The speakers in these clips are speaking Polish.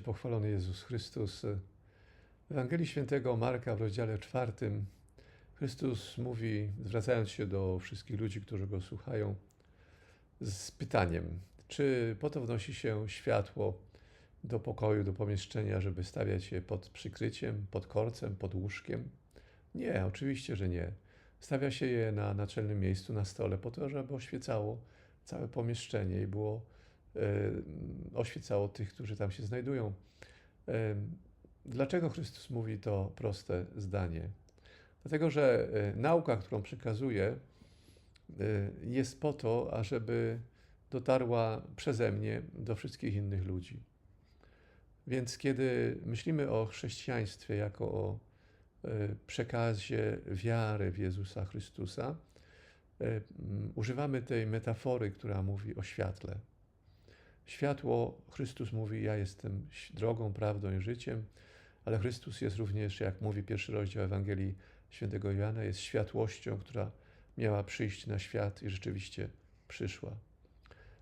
pochwalony Jezus Chrystus. W Ewangelii Świętego Marka w rozdziale czwartym Chrystus mówi, zwracając się do wszystkich ludzi, którzy go słuchają, z pytaniem, czy po to wnosi się światło do pokoju, do pomieszczenia, żeby stawiać je pod przykryciem, pod korcem, pod łóżkiem? Nie, oczywiście, że nie. Stawia się je na naczelnym miejscu, na stole, po to, żeby oświecało całe pomieszczenie i było oświecało tych, którzy tam się znajdują. E, Dlaczego Chrystus mówi to proste zdanie? Dlatego, że e, nauka, którą przekazuje, e, jest po to, ażeby dotarła przeze mnie do wszystkich innych ludzi. Więc kiedy myślimy o chrześcijaństwie jako o e, przekazie wiary w Jezusa Chrystusa, e, używamy tej metafory, która mówi o świetle. Światło, Chrystus mówi, ja jestem drogą, prawdą i życiem, ale Chrystus jest również, jak mówi pierwszy rozdział Ewangelii Świętego Jana, jest światłością, która miała przyjść na świat i rzeczywiście przyszła.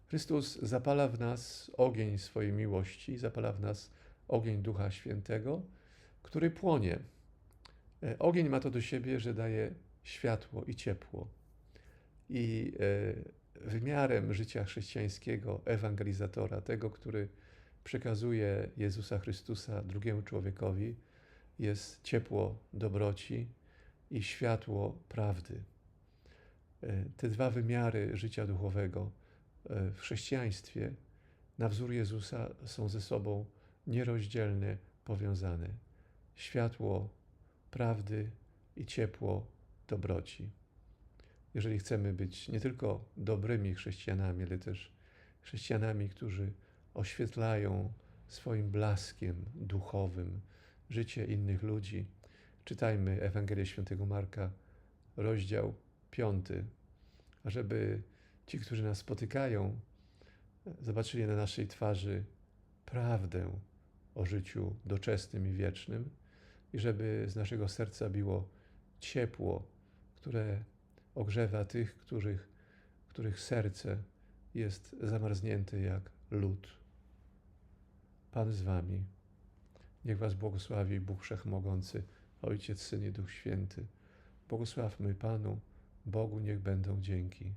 Chrystus zapala w nas ogień swojej miłości, zapala w nas ogień Ducha Świętego, który płonie. E, Ogień ma to do siebie, że daje światło i ciepło. I e, wymiarem życia chrześcijańskiego, ewangelizatora, tego, który przekazuje Jezusa Chrystusa drugiemu człowiekowi, jest ciepło dobroci i światło prawdy. E, Te dwa wymiary życia duchowego e, w chrześcijaństwie na wzór Jezusa są ze sobą nierozdzielnie powiązane. Światło prawdy i ciepło dobroci. Jeżeli chcemy być nie tylko dobrymi chrześcijanami, ale też chrześcijanami, którzy oświetlają swoim blaskiem duchowym życie innych ludzi, czytajmy Ewangelię Świętego Marka, rozdział 5, ażeby ci, którzy nas spotykają, zobaczyli na naszej twarzy prawdę o życiu doczesnym i wiecznym i żeby z naszego serca biło ciepło, które ogrzewa tych, których, których serce jest zamarznięte jak lód. Pan z wami. Niech was błogosławi Bóg Wszechmogący, Ojciec, Syn i Duch Święty. Błogosławmy Panu, Bogu niech będą dzięki.